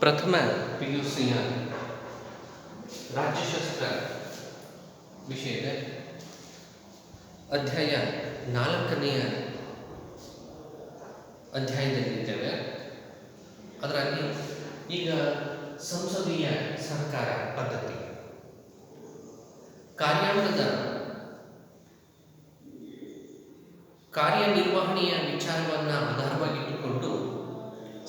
ಪ್ರಥಮ P U ಸಿಯ ರಾಜ್ಯಶಾಸ್ತ್ರ ವಿಷಯದ ಅಧ್ಯಾಯ ನಾಲ್ಕನೆಯ ಅಧ್ಯಾಯದಲ್ಲಿದ್ದೇವೆ. ಅದರಲ್ಲಿ ಈಗ ಸಂಸದೀಯ ಸರ್ಕಾರ ಪದ್ಧತಿ. ಕಾರ್ಯಾಂಗದ ಕಾರ್ಯನಿರ್ವಹಣೆಯ ವಿಚಾರವನ್ನು ಆಧಾರವಾಗಿಟ್ಟುಕೊಂಡು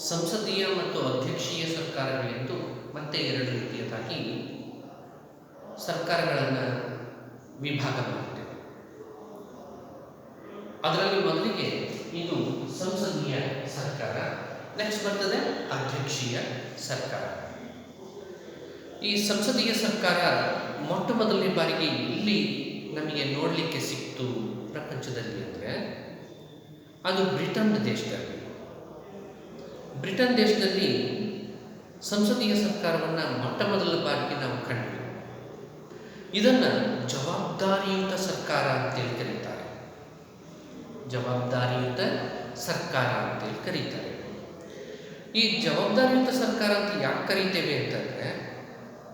ಸಂಸದೀಯ ಮತ್ತು ಅಧ್ಯಕ್ಷೀಯ ಸರ್ಕಾರಗಳೆಂದು ಮತ್ತೆ ಎರಡು ರೀತಿಯದಾಗಿ ಸರ್ಕಾರಗಳನ್ನು ವಿಭಾಗ ಮಾಡುತ್ತೇವೆ ಅದರಲ್ಲಿ ಮೊದಲಿಗೆ ಇದು ಸಂಸದೀಯ ಸರ್ಕಾರ ನೆಕ್ಸ್ಟ್ ಬರ್ತದೆ ಅಧ್ಯಕ್ಷೀಯ ಸರ್ಕಾರ. ಈ ಸಂಸದೀಯ ಸರ್ಕಾರ ಮೊಟ್ಟ ಮೊದಲನೇ ಬಾರಿಗೆ ಇಲ್ಲಿ ನಮಗೆ ನೋಡಲಿಕ್ಕೆ ಸಿಕ್ತು ಪ್ರಪಂಚದಲ್ಲಿ ಅಂದರೆ ಅದು ಬ್ರಿಟನ್ ದೇಶದಲ್ಲಿ. ಬ್ರಿಟನ್ ದೇಶದಲ್ಲಿ ಸಂಸದೀಯ ಸರ್ಕಾರವನ್ನು ಮೊಟ್ಟ ಮೊದಲ ಬಾರಿಗೆ ನಾವು ಕಂಡ್ವಿ. ಇದನ್ನು ಜವಾಬ್ದಾರಿಯುತ ಸರ್ಕಾರ ಅಂತೇಳಿ ಕರೀತಾರೆ. ಜವಾಬ್ದಾರಿಯುತ ಸರ್ಕಾರ ಅಂತೇಳಿ ಕರೀತಾರೆ. ಈ ಜವಾಬ್ದಾರಿಯುತ ಸರ್ಕಾರ ಅಂತ ಯಾಕೆ ಕರೀತೇವೆ ಅಂತಂದರೆ,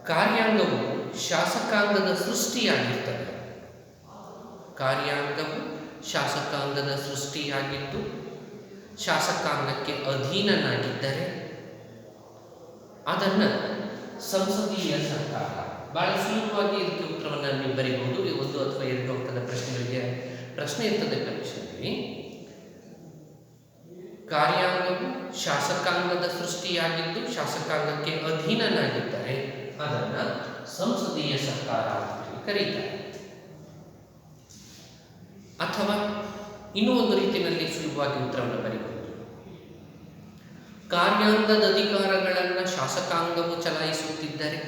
ಕಾರ್ಯಾಂಗವು ಶಾಸಕಾಂಗದ ಸೃಷ್ಟಿಯಾಗಿರ್ತದೆ. ಕಾರ್ಯಾಂಗವು ಶಾಸಕಾಂಗದ ಸೃಷ್ಟಿಯಾಗಿದ್ದು ಶಾಸಕಾಂಗಕ್ಕೆ ಅಧೀನನಾಗಿದ್ದರೆ ಅದನ್ನು ಸಂಸದೀಯ ಸರ್ಕಾರ, ಬಹಳ ಸುಲಭವಾಗಿ ಇದಕ್ಕೆ ಉತ್ತರವನ್ನು ನೀವು ಬರೀಬಹುದು. ಒಂದು ಅಥವಾ ಎರಡು ಅಂಕದ ಪ್ರಶ್ನೆಗಳಿಗೆ ಪ್ರಶ್ನೆ ಇರ್ತದೆ ಪರೀಕ್ಷೆಯಲ್ಲಿ. ಕಾರ್ಯಾಂಗವು ಶಾಸಕಾಂಗದ ಸೃಷ್ಟಿಯಾಗಿದ್ದು ಶಾಸಕಾಂಗಕ್ಕೆ ಅಧೀನನಾಗಿದ್ದರೆ ಅದನ್ನು ಸಂಸದೀಯ ಸರ್ಕಾರ ಕರೀತಾರೆ. ಅಥವಾ ಇನ್ನೂ ಒಂದು ರೀತಿಯಲ್ಲಿ ಸುಲಭವಾಗಿ ಉತ್ತರವನ್ನು ಬರೀಬಹುದು. ಕಾರ್ಯಾಂಗದ ಅಧಿಕಾರಗಳನ್ನು ಶಾಸಕಾಂಗವು ಚಲಾಯಿಸುತ್ತಿದ್ದರೆ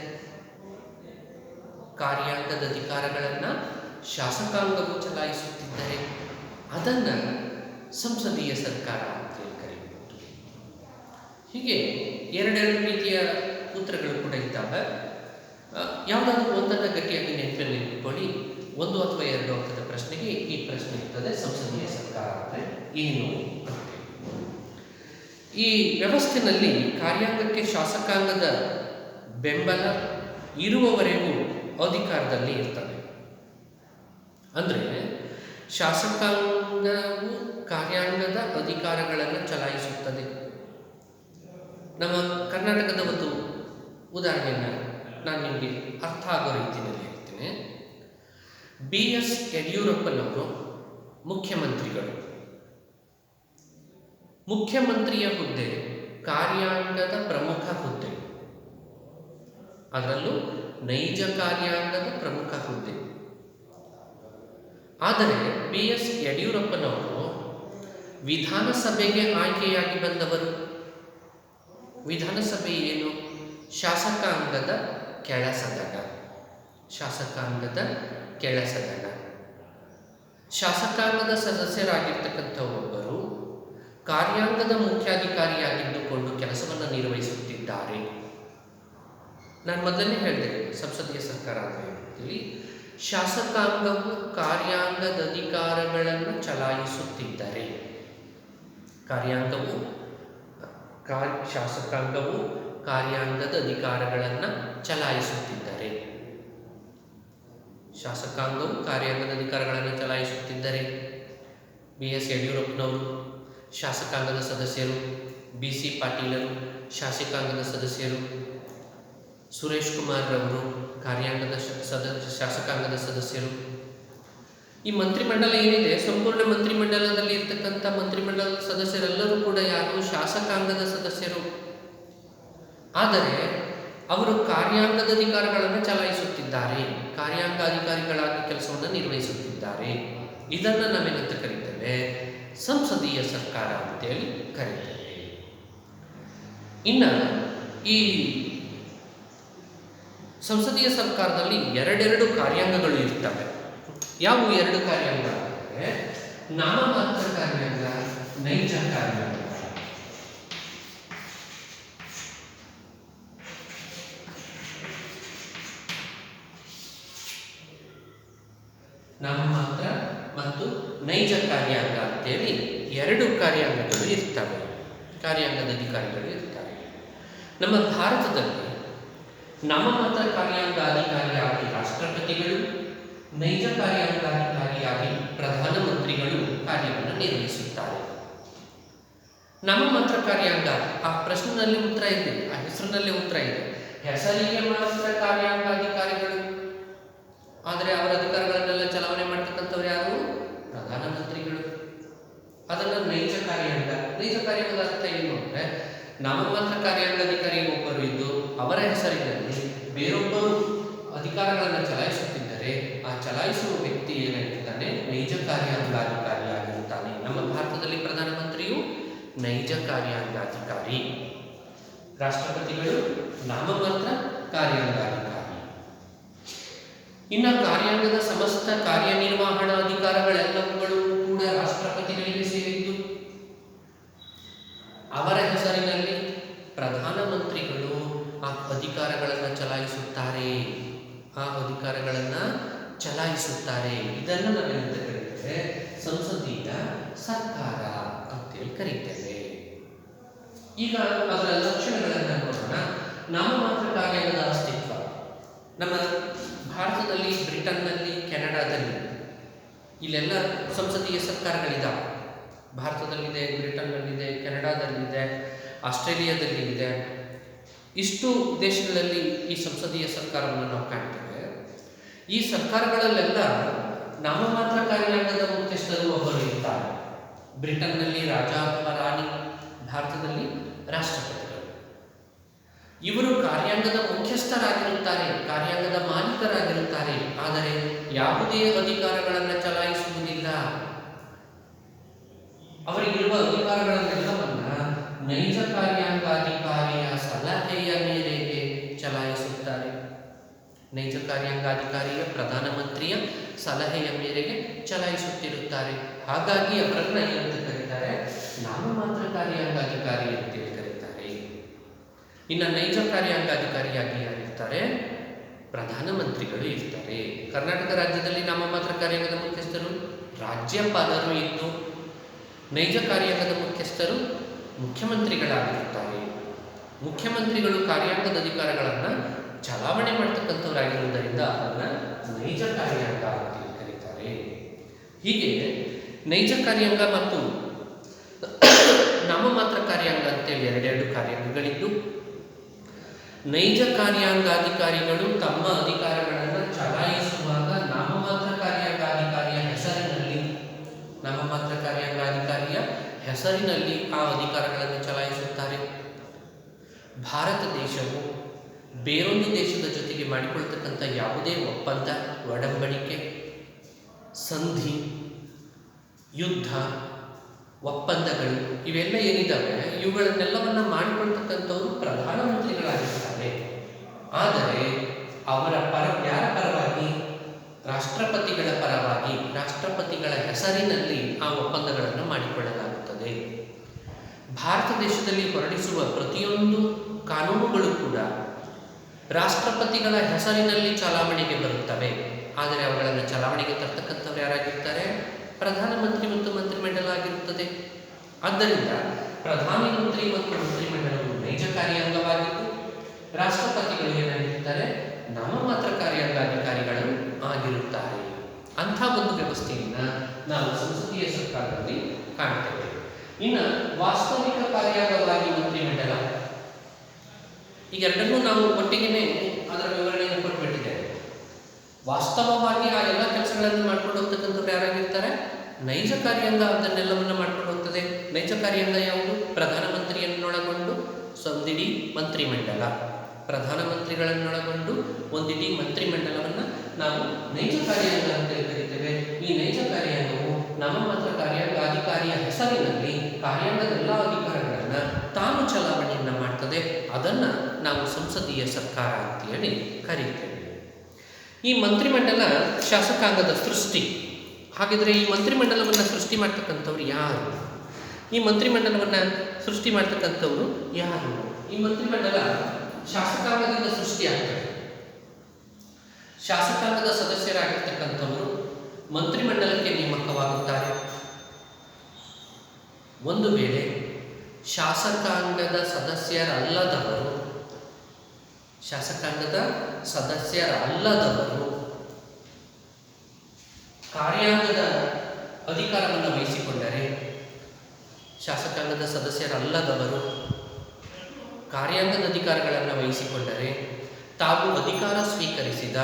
ಕಾರ್ಯಾಂಗದ ಅಧಿಕಾರಗಳನ್ನು ಶಾಸಕಾಂಗವು ಚಲಾಯಿಸುತ್ತಿದ್ದರೆ ಅದನ್ನು ಸಂಸದೀಯ ಸರ್ಕಾರ ಅಂತೇಳಿ ಕರೆಯಬಹುದು ಹೀಗೆ ಎರಡೆರಡು ರೀತಿಯ ಉತ್ತರಗಳು ಕೂಡ ಇದ್ದಾಗ ಯಾವುದಾದ್ರೂ ಒಂದನ್ನು ಗಟ್ಟಿಯಾಗಿ ನೆನಪಲ್ಲಿ ಇಟ್ಕೊಳ್ಳಿ ಒಂದು ಅಥವಾ ಎರಡು ಅಂಕದ ಪ್ರಶ್ನೆಗೆ ಈ ಪ್ರಶ್ನೆ ಇರ್ತದೆ, ಸಂಸದೀಯ ಸರ್ಕಾರ ಅಂದರೆ ಏನು ಅಂತ. ಈ ವ್ಯವಸ್ಥೆಯಲ್ಲಿ ಕಾರ್ಯಾಂಗಕ್ಕೆ ಶಾಸಕಾಂಗದ ಬೆಂಬಲ ಇರುವವರೆಗೂ ಅಧಿಕಾರದಲ್ಲಿ ಇರ್ತದೆ. ಅಂದರೆ ಶಾಸಕಾಂಗವು ಕಾರ್ಯಾಂಗದ ಅಧಿಕಾರಗಳನ್ನು ಚಲಾಯಿಸುತ್ತದೆ. ನಮ್ಮ ಕರ್ನಾಟಕದ ಒಂದು ಉದಾಹರಣೆಯನ್ನು ನಾನು ನಿಮಗೆ ಅರ್ಥ ಆಗೋ ರೀತಿಯಲ್ಲಿ ಹೇಳ್ತೇನೆ. ಬಿ ಎಸ್ ಯಡಿಯೂರಪ್ಪನವರು ಮುಖ್ಯಮಂತ್ರಿಗಳು. ಮುಖ್ಯಮಂತ್ರಿಯ ಹುದ್ದೆ, ಕಾರ್ಯಾಂಗದ ಪ್ರಮುಖ ಹುದ್ದೆ. ಅದರಲ್ಲೂ ನೈಜ ಕಾರ್ಯಾಂಗದ ಪ್ರಮುಖ ಹುದ್ದೆ. ಆದರೆ ಬಿ ಎಸ್ ಯಡಿಯೂರಪ್ಪನವರು ವಿಧಾನಸಭೆಗೆ ಆಯ್ಕೆಯಾಗಿ ಬಂದವರು. ವಿಧಾನಸಭೆ ಏನು? ಶಾಸಕಾಂಗದ ಕೆಳಸದನ. ಶಾಸಕಾಂಗದ ಕೆಳಸದನ. ಶಾಸಕಾಂಗದ ಸದಸ್ಯರಾಗಿರ್ತಕ್ಕಂಥ ಒಬ್ಬರು ಕಾರ್ಯಾಂಗದ ಮುಖ್ಯಾಧಿಕಾರಿಯಾಗಿದ್ದುಕೊಂಡು ಕೆಲಸವನ್ನು ನಿರ್ವಹಿಸುತ್ತಿದ್ದಾರೆ. ನಾನು ಮೊದಲನೇ ಹೇಳಿದೆ, ಸಂಸದೀಯ ಸರ್ಕಾರ ಅಂತ ಹೇಳಿ ಶಾಸಕಾಂಗವು ಕಾರ್ಯಾಂಗದ ಅಧಿಕಾರಗಳನ್ನು ಚಲಾಯಿಸುತ್ತಿದ್ದರೆ, ಕಾರ್ಯಾಂಗವು, ಕಾರ್, ಶಾಸಕಾಂಗವು ಕಾರ್ಯಾಂಗದ ಅಧಿಕಾರಗಳನ್ನು ಚಲಾಯಿಸುತ್ತಿದ್ದರೆ, ಶಾಸಕಾಂಗವು ಕಾರ್ಯಾಂಗದ ಅಧಿಕಾರಗಳನ್ನು ಚಲಾಯಿಸುತ್ತಿದ್ದರೆ, ಬಿ ಎಸ್ ಯಡಿಯೂರಪ್ಪನವರು ಶಾಸಕಾಂಗದ ಸದಸ್ಯರು, ಬಿ ಸಿ ಪಾಟೀಲರು, ಶಾಸಕಾಂಗದ ಸದಸ್ಯರು, ಸುರೇಶ್ ಕುಮಾರ್ ರವರು, ಕಾರ್ಯಾಂಗದ ಸದ, ಶಾಸಕಾಂಗದ ಸದಸ್ಯರು. ಈ ಮಂತ್ರಿಮಂಡಲ ಏನಿದೆ? ಸಂಪೂರ್ಣ ಮಂತ್ರಿಮಂಡಲದಲ್ಲಿ ಇರ್ತಕ್ಕಂಥ ಮಂತ್ರಿಮಂಡಲದ ಸದಸ್ಯರೆಲ್ಲರೂ ಕೂಡ ಯಾರು? ಶಾಸಕಾಂಗದ ಸದಸ್ಯರು. ಆದರೆ, ಅವರು ಕಾರ್ಯಾಂಗದ ಅಧಿಕಾರಗಳನ್ನು ಚಲಾಯಿಸುತ್ತಿದ್ದಾರೆ. ಕಾರ್ಯಾಂಗ ಅಧಿಕಾರಿಗಳಾಗಿ ಕೆಲಸವನ್ನು ನಿರ್ವಹಿಸುತ್ತಿದ್ದಾರೆ. ಇದನ್ನು ನಾವೇನಂತ ಕರೀತೇವೆ? ಸಂಸದೀಯ ಸರ್ಕಾರ ಅಂತೇಳಿ ಕರೀತೇವೆ ಇನ್ನು ಈ ಸಂಸದೀಯ ಸರ್ಕಾರದಲ್ಲಿ ಎರಡೆರಡು ಕಾರ್ಯಾಂಗಗಳು ಇರ್ತವೆ. ಯಾವುವು ಎರಡು ಕಾರ್ಯಾಂಗ ಅಂದರೆ, ನಾಮಮಾತ್ರ ಕಾರ್ಯಾಂಗ, ನೈಜ ಕಾರ್ಯಾಂಗ ನಾಮಮಾತ್ರ ಮತ್ತು ನೈಜ ಕಾರ್ಯಾಂಗ ಅಂತೇಳಿ ಎರಡು ಕಾರ್ಯಾಂಗಗಳು ಇರ್ತವೆ. ಕಾರ್ಯಾಂಗದ ಅಧಿಕಾರಿಗಳು ಇರ್ತಾರೆ. ನಮ್ಮ ಭಾರತದಲ್ಲಿ ನಾಮಮಾತ್ರ ಕಾರ್ಯಾಂಗಾಧಿಕಾರಿಯಾಗಿ ರಾಷ್ಟ್ರಪತಿಗಳು, ನೈಜ ಕಾರ್ಯಾಂಗಾಧಿಕಾರಿಯಾಗಿ ಪ್ರಧಾನಮಂತ್ರಿಗಳು ಕಾರ್ಯವನ್ನು ನಿರ್ವಹಿಸುತ್ತಾರೆ. ನಾಮಮಾತ್ರ ಕಾರ್ಯಾಂಗ, ಆ ಪ್ರಶ್ನೆನಲ್ಲಿ ಉತ್ತರ ಇದೆ, ಆ ಹೆಸರಿನಲ್ಲಿ ಉತ್ತರ ಇದೆ. ಹೆಸರಿಗೆ ಮಾತ್ರ ಕಾರ್ಯಾಂಗಾಧಿಕಾರಿಗಳು. ಆದರೆ ಅವರ ಅಧಿಕಾರಗಳನ್ನೆಲ್ಲ ಚಲಾವಣೆ ಮಾಡ್ತಕ್ಕಂಥವ್ರು ಯಾರು? ಪ್ರಧಾನಮಂತ್ರಿಗಳು. ಅದನ್ನ ನೈಜ ಕಾರ್ಯಾಂಗ ನೈಜ ಕಾರ್ಯಾಂಗದ ಅರ್ಥ ಏನು ಅಂದ್ರೆ ನಾಮಮಾತ್ರ ಕಾರ್ಯಾಂಗಾಧಿಕಾರಿ ಒಬ್ಬರು ಇದ್ದು ಅವರ ಹೆಸರಿನಲ್ಲಿ ಬೇರೊಬ್ಬರು ಅಧಿಕಾರಗಳನ್ನು ಚಲಾಯಿಸುತ್ತಿದ್ದರೆ, ಆ ಚಲಾಯಿಸುವ ವ್ಯಕ್ತಿ ಏನಾಗಿರ್ತಾನೆ ನೈಜ ಕಾರ್ಯಾಂಗಾಧಿಕಾರಿಯಾಗಿರುತ್ತಾನೆ. ನಮ್ಮ ಭಾರತದಲ್ಲಿ ಪ್ರಧಾನಮಂತ್ರಿಯು ನೈಜ ಕಾರ್ಯಾಂಗಾಧಿಕಾರಿ ರಾಷ್ಟ್ರಪತಿಗಳು ನಾಮಮಾತ್ರ ಕಾರ್ಯಾಂಗಾಧಿಕಾರಿ. ಇನ್ನು ಕಾರ್ಯಾಂಗದ ಸಮಸ್ತ ಕಾರ್ಯನಿರ್ವಹಣಾ ಅಧಿಕಾರಗಳೆಲ್ಲವುಗಳು ಕೂಡ ರಾಷ್ಟ್ರಪತಿಗಳಿಗೆ ಸೇರಿದ್ದು? ಅವರ ಹೆಸರಿನಲ್ಲಿ ಪ್ರಧಾನಮಂತ್ರಿಗಳು ಆ ಅಧಿಕಾರಗಳನ್ನು ಚಲಾಯಿಸುತ್ತಾರೆ. ಆ ಅಧಿಕಾರಗಳನ್ನು ಚಲಾಯಿಸುತ್ತಾರೆ. ಇದನ್ನು ನಾವೇನಂತ ಕರೀತೇವೆ? ಸಂಸದೀಯ ಸರ್ಕಾರ ಅಂತೇಳಿ ಕರೀತೇವೆ. ಈಗ ಅದರ ಲಕ್ಷಣಗಳನ್ನು ನೋಡೋಣ. ಮಾತ್ರ ಕಾರ್ಯಗಳ ಅಸ್ತಿತ್ವ. ನಮ್ಮ ಭಾರತದಲ್ಲಿ, ಬ್ರಿಟನ್ನಲ್ಲಿ, ಕೆನಡಾದಲ್ಲಿ ಇಲ್ಲೆಲ್ಲ ಸಂಸದೀಯ ಸರ್ಕಾರಗಳಿದ್ದಾವೆ ಭಾರತದಲ್ಲಿದೆ, ಬ್ರಿಟನ್ನಲ್ಲಿದೆ, ಕೆನಡಾದಲ್ಲಿದೆ ಆಸ್ಟ್ರೇಲಿಯಾದಲ್ಲಿ ಇದೆ ಇಷ್ಟು ದೇಶಗಳಲ್ಲಿ ಈ ಸಂಸದೀಯ ಸರ್ಕಾರವನ್ನು ನಾವು ಕಾಣ್ತೇವೆ. ಈ ಸರ್ಕಾರಗಳಲ್ಲೆಲ್ಲ ನಾಮಮಾತ್ರ ಕಾರ್ಯಾಂಗದ ಮುಖ್ಯಸ್ಥರು ಒಬ್ಬರು ಇರ್ತಾರೆ. ಬ್ರಿಟನ್ನಲ್ಲಿ ರಾಜ ಅಥವಾ ರಾಣಿ, ಭಾರತದಲ್ಲಿ ರಾಷ್ಟ್ರಪತಿಗಳು ಇವರು ಕಾರ್ಯಾಂಗದ ಮುಖ್ಯಸ್ಥರಾಗಿರುತ್ತಾರೆ, ಕಾರ್ಯಾಂಗದ ಮಾಲೀಕರಾಗಿರುತ್ತಾರೆ, ಆದರೆ ಯಾವುದೇ ಅಧಿಕಾರಗಳನ್ನು ಚಲಾಯಿಸುವುದಿಲ್ಲ. ಅವರಿಗಿರುವ ಅಧಿಕಾರಗಳನ್ನೆಲ್ಲವನ್ನ ನೈಜ ಕಾರ್ಯಾಂಗಾಧಿಕಾರಿಯ ಸಲಹೆಯ ಮೇರೆಗೆ ಚಲಾಯಿಸುತ್ತಾರೆ. ನೈಜ ಕಾರ್ಯಾಂಗಾಧಿಕಾರಿಯ ಪ್ರಧಾನಮಂತ್ರಿಯ ಸಲಹೆಯ ಮೇರೆಗೆ ಚಲಾಯಿಸುತ್ತಿರುತ್ತಾರೆ. ಹಾಗಾಗಿ ಅವರನ್ನ ಏನಂತ ಕರೀತಾರೆ? ನಾಮಮಾತ್ರ ಕಾರ್ಯಾಂಗಾಧಿಕಾರಿ ಅಂತೇಳಿ ಇನ್ನು ನೈಜ ಕಾರ್ಯಾಂಗಾಧಿಕಾರಿಯಾಗಿ ಯಾರಿರ್ತಾರೆ? ಪ್ರಧಾನಮಂತ್ರಿಗಳು ಇರ್ತಾರೆ. ಕರ್ನಾಟಕ ರಾಜ್ಯದಲ್ಲಿ ನಾಮಮಾತ್ರ ಕಾರ್ಯಾಂಗದ ಮುಖ್ಯಸ್ಥರು? ರಾಜ್ಯಪಾಲರು ಇದ್ದು ನೈಜ ಕಾರ್ಯಾಂಗದ ಮುಖ್ಯಸ್ಥರು ಮುಖ್ಯಮಂತ್ರಿಗಳಾಗಿರುತ್ತಾರೆ. ಮುಖ್ಯಮಂತ್ರಿಗಳು ಕಾರ್ಯಾಂಗದ ಅಧಿಕಾರಗಳನ್ನು ಚಲಾವಣೆ ಮಾಡ್ತಕ್ಕಂಥವರಾಗಿರುವುದರಿಂದ ಅದನ್ನು ನೈಜ ಕಾರ್ಯಾಂಗ ಅಂತ ಕರೀತಾರೆ. ಹೀಗೆ ನೈಜ ಕಾರ್ಯಾಂಗ ಮತ್ತು ನಾಮಮಾತ್ರ ಕಾರ್ಯಾಂಗ ಅಂತೇಳಿ ಎರಡೆರಡು ಕಾರ್ಯಾಂಗಗಳಿದ್ದು ನೈಜ ಕಾರ್ಯಾಂಗಾಧಿಕಾರಿಗಳು ತಮ್ಮ ಅಧಿಕಾರಗಳನ್ನು ಚಲಾಯಿಸುವಾಗ ನಾಮಮಾತ್ರ ಕಾರ್ಯಾಂಗಾಧಿಕಾರಿಯ ಹೆಸರಿನಲ್ಲಿ, ನಾಮಮಾತ್ರ ಕಾರ್ಯಾಂಗಾಧಿಕಾರಿಯ ಹೆಸರಿನಲ್ಲಿ ಆ ಅಧಿಕಾರಗಳನ್ನು ಚಲಾಯಿಸುತ್ತಾರೆ. ಭಾರತ ದೇಶವು ಬೇರೊಂದು ದೇಶದ ಜೊತೆಗೆ ಮಾಡಿಕೊಳ್ತಕ್ಕಂಥ ಯಾವುದೇ ಒಪ್ಪಂದ, ಒಡಂಬಡಿಕೆ, ಸಂಧಿ, ಯುದ್ಧ, ಒಪ್ಪಂದಗಳು ಇವೆಲ್ಲ ಏನಿದ್ದಾವೆ, ಇವುಗಳನ್ನೆಲ್ಲವನ್ನ ಮಾಡಿಕೊಳ್ತಕ್ಕಂಥವರು ಪ್ರಧಾನಮಂತ್ರಿಗಳಾಗಿರ್ತಾರೆ ಆದರೆ ಅವರ ಪರ ಯಾರ ಪರವಾಗಿ, ರಾಷ್ಟ್ರಪತಿಗಳ ಪರವಾಗಿ, ರಾಷ್ಟ್ರಪತಿಗಳ ಹೆಸರಿನಲ್ಲಿ ಆ ಒಪ್ಪಂದಗಳನ್ನು ಮಾಡಿಕೊಳ್ಳಲಾಗುತ್ತದೆ. ಭಾರತ ದೇಶದಲ್ಲಿ ಹೊರಡಿಸುವ ಪ್ರತಿಯೊಂದು ಕಾನೂನುಗಳು ಕೂಡ ರಾಷ್ಟ್ರಪತಿಗಳ ಹೆಸರಿನಲ್ಲಿ ಚಲಾವಣೆಗೆ ಬರುತ್ತವೆ. ಆದರೆ ಅವುಗಳನ್ನು ಚಲಾವಣೆಗೆ ತರ್ತಕ್ಕಂಥವ್ರು ಯಾರಾಗಿರ್ತಾರೆ? ಪ್ರಧಾನಮಂತ್ರಿ ಮತ್ತು ಮಂತ್ರಿಮಂಡಲ ಆಗಿರುತ್ತದೆ. ಆದ್ದರಿಂದ ಪ್ರಧಾನಮಂತ್ರಿ ಮತ್ತು ಮಂತ್ರಿಮಂಡಲವು ನೈಜ ಕಾರ್ಯಾಂಗವಾಗಿದ್ದು, ರಾಷ್ಟ್ರಪತಿಗಳು ಏನಾಗಿರ್ತಾರೆ? ನಾಮಮಾತ್ರ ಕಾರ್ಯಾಂಗಾಧಿಕಾರಿಗಳು ಆಗಿರುತ್ತಾರೆ. ಅಂಥ ಒಂದು ವ್ಯವಸ್ಥೆಯನ್ನು ನಾವು ಸಂಸದೀಯ ಸರ್ಕಾರದಲ್ಲಿ ಕಾಣ್ತೇವೆ. ಇನ್ನು ವಾಸ್ತವಿಕ ಕಾರ್ಯಾಂಗವಾಗಿ ಮಂತ್ರಿಮಂಡಲ ಎರಡನ್ನೂ ನಾವು ಒಟ್ಟಿಗೆನೆ ಅದರ ವಿವರಣೆಯನ್ನು ಕೊಟ್ಬಿಟ್ಟಿದ್ದೇವೆ. ವಾಸ್ತವವಾಗಿ ಆ ಎಲ್ಲ ಕೆಲಸಗಳನ್ನು ಮಾಡ್ಕೊಂಡು ಹೋಗ್ತಕ್ಕಂಥವ್ರು ಯಾರಾಗಿರ್ತಾರೆ? ನೈಜ ಕಾರ್ಯಾಂಗ ಅದನ್ನೆಲ್ಲವನ್ನು ಮಾಡ್ಕೊಂಡು ಹೋಗ್ತದೆ. ನೈಜ ಕಾರ್ಯಾಂಗ ಯಾವುದು? ಪ್ರಧಾನಮಂತ್ರಿಯನ್ನೊಳಗೊಂಡು ಸಂದಿಡಿ ಮಂತ್ರಿಮಂಡಲ. ಪ್ರಧಾನಮಂತ್ರಿಗಳನ್ನೊಳಗೊಂಡು ಒಂದಿಡೀ ಮಂತ್ರಿಮಂಡಲವನ್ನು ನಾವು ನೈಜ ಕಾರ್ಯಾಂಗ ಅಂತ ಕರಿತೇವೆ. ಈ ನೈಜ ಕಾರ್ಯಾಂಗವು ನಾಮಮಾತ್ರ ಕಾರ್ಯಾಂಗ ಅಧಿಕಾರಿಯ ಹೆಸರಿನಲ್ಲಿ ಕಾರ್ಯಾಂಗದ ಎಲ್ಲ ಅಧಿಕಾರಗಳನ್ನು ತಾನು ಚಲಾವಣೆಯನ್ನು ಮಾಡ್ತದೆ. ಅದನ್ನು ನಾವು ಸಂಸದೀಯ ಸರ್ಕಾರ ಅಂತೇಳಿ ಕರೀತೇವೆ. ಈ ಮಂತ್ರಿಮಂಡಲ ಶಾಸಕಾಂಗದ ಸೃಷ್ಟಿ. ಹಾಗಿದ್ರೆ ಈ ಮಂತ್ರಿಮಂಡಲವನ್ನು ಸೃಷ್ಟಿ ಮಾಡ್ತಕ್ಕಂಥವ್ರು ಯಾರು? ಈ ಮಂತ್ರಿಮಂಡಲವನ್ನು ಸೃಷ್ಟಿ ಮಾಡ್ತಕ್ಕಂಥವ್ರು ಯಾರು? ಈ ಮಂತ್ರಿಮಂಡಲ ಶಾಸಕಾಂಗದಿಂದ ಸೃಷ್ಟಿಯಾಗ್ತದೆ ಶಾಸಕಾಂಗದ ಸದಸ್ಯರಾಗಿರ್ತಕ್ಕಂಥವರು ಮಂತ್ರಿಮಂಡಲಕ್ಕೆ ನೇಮಕವಾಗುತ್ತಾರೆ. ಒಂದು ವೇಳೆ ಶಾಸಕಾಂಗದ ಸದಸ್ಯರಲ್ಲದವರು ಶಾಸಕಾಂಗದ ಸದಸ್ಯರಲ್ಲದವರು ಕಾರ್ಯಾಂಗದ ಅಧಿಕಾರವನ್ನು ವಹಿಸಿಕೊಂಡರೆ, ಶಾಸಕಾಂಗದ ಸದಸ್ಯರಲ್ಲದವರು ಕಾರ್ಯಾಂಗದ ಅಧಿಕಾರಗಳನ್ನು ವಹಿಸಿಕೊಂಡರೆ ತಾವು ಅಧಿಕಾರ ಸ್ವೀಕರಿಸಿದ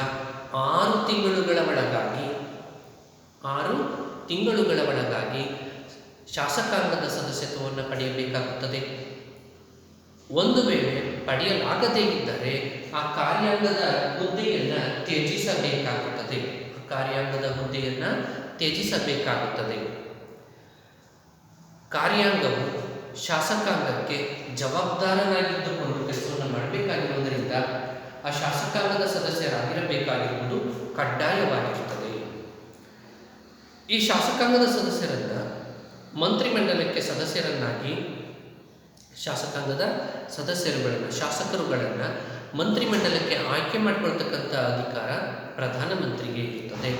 ಆರು ತಿಂಗಳುಗಳ ಒಳಗಾಗಿ, ಆರು ತಿಂಗಳುಗಳ ಒಳಗಾಗಿ ಶಾಸಕಾಂಗದ ಸದಸ್ಯತ್ವವನ್ನು ಪಡೆಯಬೇಕಾಗುತ್ತದೆ. ಒಂದು ವೇಳೆ ಪಡೆಯಲಾಗದೇ ಇದ್ದರೆ ಆ ಕಾರ್ಯಾಂಗದ ಹುದ್ದೆಯನ್ನು ತ್ಯಜಿಸಬೇಕಾಗುತ್ತದೆ. ಆ ಕಾರ್ಯಾಂಗದ ಹುದ್ದೆಯನ್ನು ತ್ಯಜಿಸಬೇಕಾಗುತ್ತದೆ. ಕಾರ್ಯಾಂಗವು ಶಾಸಕಾಂಗಕ್ಕೆ ಜವಾಬ್ದಾರನಾಗಿದ್ದುಕೊಂಡು ಕೆಲಸವನ್ನು ಮಾಡಬೇಕಾಗಿರುವುದರಿಂದ ಆ ಶಾಸಕಾಂಗದ ಸದಸ್ಯರಾಗಿರಬೇಕಾಗಿರುವುದು ಕಡ್ಡಾಯವಾಗಿರುತ್ತದೆ. ಈ ಶಾಸಕಾಂಗದ ಸದಸ್ಯರನ್ನು ಮಂತ್ರಿಮಂಡಲಕ್ಕೆ ಸದಸ್ಯರನ್ನಾಗಿ ಶಾಸಕಾಂಗದ ಸದಸ್ಯರುಗಳನ್ನು, ಶಾಸಕರುಗಳನ್ನು ಮಂತ್ರಿಮಂಡಲಕ್ಕೆ ಆಯ್ಕೆ ಮಾಡಿಕೊಳ್ತಕ್ಕಂಥ ಅಧಿಕಾರ ಪ್ರಧಾನಮಂತ್ರಿಗೆ ಇರುತ್ತದೆ.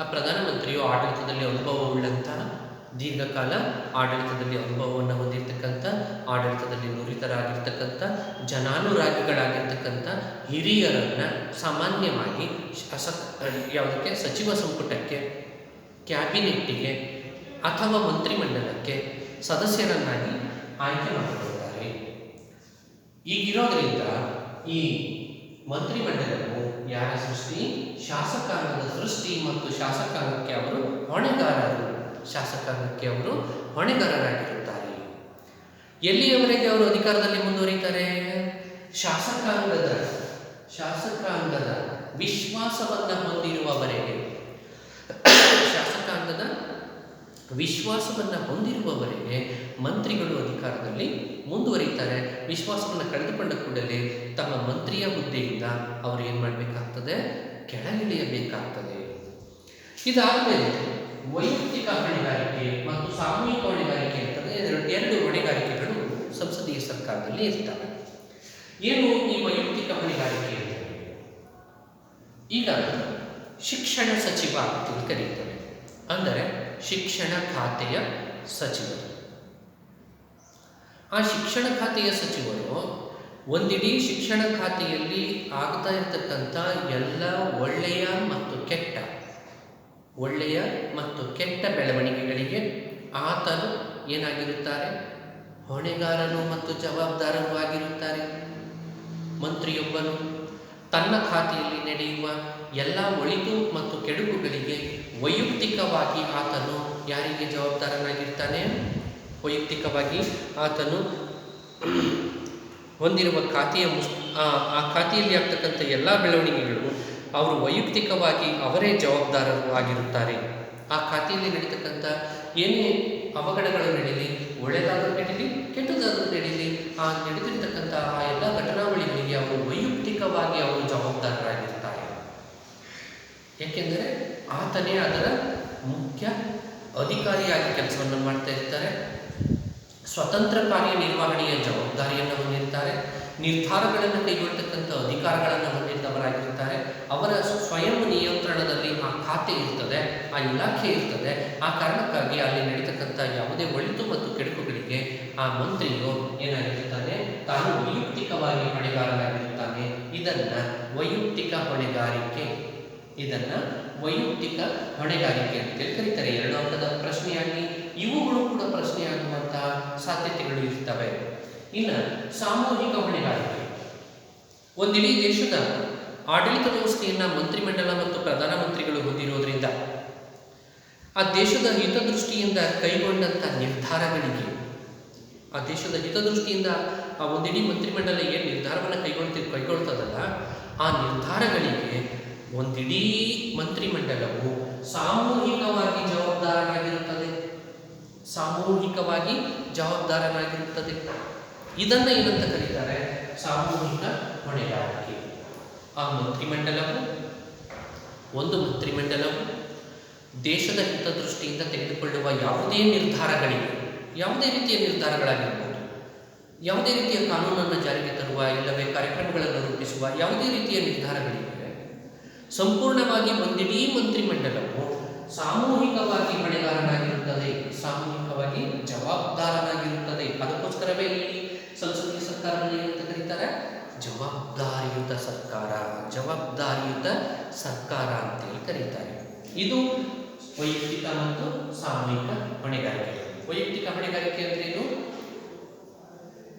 ಆ ಪ್ರಧಾನಮಂತ್ರಿಯು ಆಡಳಿತದಲ್ಲಿ ಅನುಭವವುಳ್ಳಂತಹ ದೀರ್ಘಕಾಲ ಆಡಳಿತದಲ್ಲಿ ಅನುಭವವನ್ನು ಹೊಂದಿರತಕ್ಕಂಥ, ಆಡಳಿತದಲ್ಲಿ ನುರಿತರಾಗಿರ್ತಕ್ಕಂಥ, ಜನಾನುರಾಗಿಗಳಾಗಿರ್ತಕ್ಕಂಥ ಹಿರಿಯರನ್ನು ಸಾಮಾನ್ಯವಾಗಿ ಅಸ ಯಾವುದಕ್ಕೆ, ಸಚಿವ ಸಂಪುಟಕ್ಕೆ, ಕ್ಯಾಬಿನೆಟ್ಟಿಗೆ ಅಥವಾ ಮಂತ್ರಿಮಂಡಲಕ್ಕೆ ಸದಸ್ಯರನ್ನಾಗಿ ಆಯ್ಕೆ ಮಾಡಿಕೊಳ್ತಾರೆ. ಈಗಿರೋದ್ರಿಂದ ಈ ಮಂತ್ರಿಮಂಡಲವು ಯಾರ ಸೃಷ್ಟಿ? ಶಾಸಕಾಂಗದ ಸೃಷ್ಟಿ ಮತ್ತು ಶಾಸಕಾಂಗಕ್ಕೆ ಅವರು ಹೊಣೆಗಾರರು. ಶಾಸಕಾಂಗಕ್ಕೆ ಅವರು ಹೊಣೆಗಾರರಾಗಿರುತ್ತಾರೆ. ಎಲ್ಲಿಯವರೆಗೆ ಅವರು ಅಧಿಕಾರದಲ್ಲಿ ಮುಂದುವರಿತಾರೆ? ಶಾಸಕಾಂಗದ ಶಾಸಕಾಂಗದ ವಿಶ್ವಾಸವನ್ನು ಹೊಂದಿರುವವರೆಗೆ. ಶಾಸಕಾಂಗದ ವಿಶ್ವಾಸವನ್ನು ಹೊಂದಿರುವವರೆಗೆ ಮಂತ್ರಿಗಳು ಅಧಿಕಾರದಲ್ಲಿ ಮುಂದುವರಿತಾರೆ. ವಿಶ್ವಾಸವನ್ನು ಕಳೆದುಕೊಂಡ ಕೂಡಲೇ ತಮ್ಮ ಮಂತ್ರಿಯ ಹುದ್ದೆಯಿಂದ ಅವರು ಏನು ಮಾಡಬೇಕಾಗ್ತದೆ? ಕೆಳಗಿಳಿಯಬೇಕಾಗ್ತದೆ. ಇದಾದಮೇಲೆ ವೈಯಕ್ತಿಕ ಹೊಣೆಗಾರಿಕೆ ಮತ್ತು ಸಾಮೂಹಿಕ ಹೊಣೆಗಾರಿಕೆ ಅಂತಂದರೆ ಎರಡು ಹೊಣೆಗಾರಿಕೆಗಳು ಸಂಸದೀಯ ಸರ್ಕಾರದಲ್ಲಿ ಇರ್ತವೆ. ಏನು ಈ ವೈಯಕ್ತಿಕ ಹೊಣೆಗಾರಿಕೆ ಅಂತ ಈಗ ಶಿಕ್ಷಣ ಸಚಿವ ಅಂತ ಕರೀತಾರೆ. ಅಂದರೆ ಶಿಕ್ಷಣ ಖಾತೆಯ ಸಚಿವರು. ಆ ಶಿಕ್ಷಣ ಖಾತೆಯ ಸಚಿವರು ಒಂದಿಡೀ ಶಿಕ್ಷಣ ಖಾತೆಯಲ್ಲಿ ಆಗ್ತಾ ಇರತಕ್ಕಂಥ ಎಲ್ಲ ಒಳ್ಳೆಯ ಮತ್ತು ಕೆಟ್ಟ ಒಳ್ಳೆಯ ಮತ್ತು ಕೆಟ್ಟ ಬೆಳವಣಿಗೆಗಳಿಗೆ ಆತನು ಏನಾಗಿರುತ್ತಾರೆ? ಹೊಣೆಗಾರನು ಮತ್ತು ಜವಾಬ್ದಾರನೂ ಆಗಿರುತ್ತಾರೆ. ಮಂತ್ರಿಯೊಬ್ಬನು ತನ್ನ ಖಾತೆಯಲ್ಲಿ ನಡೆಯುವ ಎಲ್ಲ ಒಳಿತು ಮತ್ತು ಕೆಡುಕುಗಳಿಗೆ ವೈಯಕ್ತಿಕವಾಗಿ ಆತನು ಯಾರಿಗೆ ಜವಾಬ್ದಾರನಾಗಿರ್ತಾನೆ? ವೈಯಕ್ತಿಕವಾಗಿ ಆತನು ಹೊಂದಿರುವ ಖಾತೆಯ ಆ ಖಾತೆಯಲ್ಲಿ ಆಗ್ತಕ್ಕಂಥ ಎಲ್ಲ ಬೆಳವಣಿಗೆಗಳು ಅವರು ವೈಯಕ್ತಿಕವಾಗಿ ಅವರೇ ಜವಾಬ್ದಾರರು ಆಗಿರುತ್ತಾರೆ. ಆ ಖಾತೆಯಲ್ಲಿ ನಡೀತಕ್ಕಂಥ ಏನೇ ಅವಘಡಗಳು ನಡೀಲಿ ಒಳ್ಳೆಯದಾದರೂ ನಡೀಲಿ, ಕೆಟ್ಟದಾದರೂ ನಡೀಲಿ, ಆ ನಡೆದಿರ್ತಕ್ಕಂಥ ಆ ಎಲ್ಲ ಘಟನಾವಳಿಗಳಿಗೆ ಅವರು ವೈಯಕ್ತಿಕವಾಗಿ ಅವರು ಜವಾಬ್ದಾರರಾಗಿರ್ತಾರೆ ಏಕೆಂದರೆ ಆತನೇ ಅದರ ಮುಖ್ಯ ಅಧಿಕಾರಿಯಾಗಿ ಕೆಲಸವನ್ನು ಮಾಡ್ತಾ ಇರ್ತಾರೆ. ಸ್ವತಂತ್ರ ಕಾರ್ಯನಿರ್ವಹಣೆಯ ಜವಾಬ್ದಾರಿಯನ್ನು ಹೊಂದಿರ್ತಾರೆ. ನಿರ್ಧಾರಗಳನ್ನು ಕೈಗೊಳ್ಳತಕ್ಕಂಥ ಅಧಿಕಾರಗಳನ್ನು ಹೊಂದಿದ್ದವರಾಗಿರ್ತಾರೆ ಅವರ ಸ್ವಯಂ ನಿಯಂತ್ರಣದಲ್ಲಿ ಆ ಖಾತೆ ಇರ್ತದೆ, ಆ ಇಲಾಖೆ ಇರ್ತದೆ. ಆ ಕಾರಣಕ್ಕಾಗಿ ಅಲ್ಲಿ ನಡೀತಕ್ಕಂಥ ಯಾವುದೇ ಒಳಿತು ಮತ್ತು ಕೆಡುಕುಗಳಿಗೆ ಆ ಮಂತ್ರಿಯು ಏನಾಗಿರ್ತಾನೆ ತಾನು ವೈಯಕ್ತಿಕವಾಗಿ ಹೊಣೆಗಾರರಾಗಿರುತ್ತಾನೆ ಇದನ್ನ ವೈಯಕ್ತಿಕ ಹೊಣೆಗಾರಿಕೆ, ಇದನ್ನ ವೈಯಕ್ತಿಕ ಹೊಣೆಗಾರಿಕೆ ಅಂತೇಳಿ ಕರೀತಾರೆ. ಎರಡು ಅಂಕದ ಪ್ರಶ್ನೆಯಾಗಿ ಇವುಗಳು ಕೂಡ ಪ್ರಶ್ನೆಯಾಗುವಂತಹ ಸಾಧ್ಯತೆಗಳು ಇರ್ತವೆ. ಇನ್ನು ಸಾಮೂಹಿಕ ಹೊಣೆಗಾರಿಕೆ. ಒಂದಿಡೀ ದೇಶದ ಆಡಳಿತ ವ್ಯವಸ್ಥೆಯನ್ನು ಮಂತ್ರಿಮಂಡಲ ಮತ್ತು ಪ್ರಧಾನಮಂತ್ರಿಗಳು ಹೊಂದಿರೋದ್ರಿಂದ ಆ ದೇಶದ ಹಿತದೃಷ್ಟಿಯಿಂದ ಕೈಗೊಂಡಂಥ ನಿರ್ಧಾರಗಳಿಗೆ ಆ ದೇಶದ ಹಿತದೃಷ್ಟಿಯಿಂದ ಆ ಒಂದಿಡೀ ಮಂತ್ರಿಮಂಡಲ ಏನು ನಿರ್ಧಾರವನ್ನು ಕೈಗೊಳ್ತಿ, ಕೈಗೊಳ್ತದಲ್ಲ, ಆ ನಿರ್ಧಾರಗಳಿಗೆ ಒಂದಿಡೀ ಮಂತ್ರಿಮಂಡಲವು ಸಾಮೂಹಿಕವಾಗಿ ಜವಾಬ್ದಾರನಾಗಿರುತ್ತದೆ. ಸಾಮೂಹಿಕವಾಗಿ ಜವಾಬ್ದಾರನಾಗಿರುತ್ತದೆ. ಇದನ್ನು ಏನಂತ ಕರೀತಾರೆ? ಸಾಮೂಹಿಕ ಹೊಣೆಗಾರಿಕೆ. ಆ ಮಂತ್ರಿಮಂಡಲವು, ಒಂದು ಮಂತ್ರಿಮಂಡಲವು ದೇಶದ ಹಿತದೃಷ್ಟಿಯಿಂದ ತೆಗೆದುಕೊಳ್ಳುವ ಯಾವುದೇ ನಿರ್ಧಾರಗಳಿವೆ. ಯಾವುದೇ ರೀತಿಯ ನಿರ್ಧಾರಗಳಾಗಿರ್ಬೋದು. ಯಾವುದೇ ರೀತಿಯ ಕಾನೂನನ್ನು ಜಾರಿಗೆ ತರುವ, ಇಲ್ಲವೇ ಕಾರ್ಯಕ್ರಮಗಳನ್ನು ರೂಪಿಸುವ ಯಾವುದೇ ರೀತಿಯ ನಿರ್ಧಾರಗಳಿವೆ. ಸಂಪೂರ್ಣವಾಗಿ ಒಂದಿಡೀ ಮಂತ್ರಿಮಂಡಲವು ಸಾಮೂಹಿಕವಾಗಿ ಹೊಣೆಗಾರನಾಗಿರುತ್ತದೆ. ಸಾಮೂಹಿಕವಾಗಿ ಜವಾಬ್ದಾರನಾಗಿರುತ್ತದೆ ಜವಾಬ್ದಾರಿಯುತ ಸರ್ಕಾರ ಜವಾಬ್ದಾರಿಯುತ ಸರ್ಕಾರ ಅಂತೇಳಿ ಕರೀತಾರೆ. ಇದು ವೈಯಕ್ತಿಕ ಮತ್ತು ಸಾಮೂಹಿಕ ಹೊಣೆಗಾರಿಕೆ. ವೈಯಕ್ತಿಕ ಹೊಣೆಗಾರಿಕೆ ಅಂದ್ರೆ ಏನು?